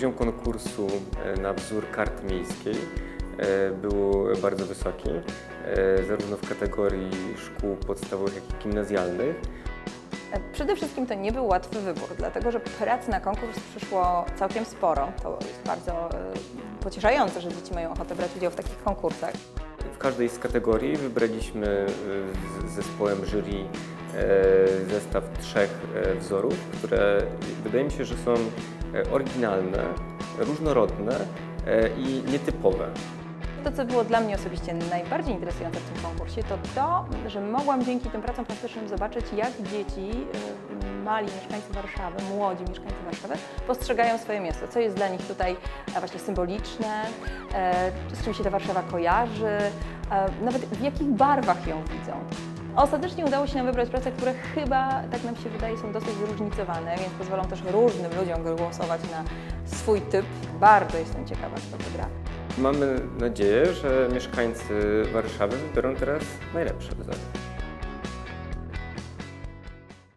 poziom konkursu e, na wzór karty miejskiej e, był bardzo wysoki, e, zarówno w kategorii szkół podstawowych, jak i gimnazjalnych. Przede wszystkim to nie był łatwy wybór, dlatego że prac na konkurs przyszło całkiem sporo. To jest bardzo pocieszające, że dzieci mają ochotę brać udział w takich konkursach. W każdej z kategorii wybraliśmy z zespołem jury zestaw trzech e, wzorów, które wydaje mi się, że są e, oryginalne, różnorodne e, i nietypowe. To, co było dla mnie osobiście najbardziej interesujące w tym konkursie, to to, że mogłam dzięki tym pracom plastycznym zobaczyć, jak dzieci, mali mieszkańcy Warszawy, młodzi mieszkańcy Warszawy postrzegają swoje miasto, co jest dla nich tutaj e, właśnie symboliczne, e, z czym się ta Warszawa kojarzy, e, nawet w jakich barwach ją widzą. Ostatecznie udało się nam wybrać prace, które chyba, tak nam się wydaje, są dosyć zróżnicowane, więc pozwolą też różnym ludziom głosować na swój typ. Bardzo jestem ciekawa, kto wygra. Mamy nadzieję, że mieszkańcy Warszawy wybiorą teraz najlepsze wzory.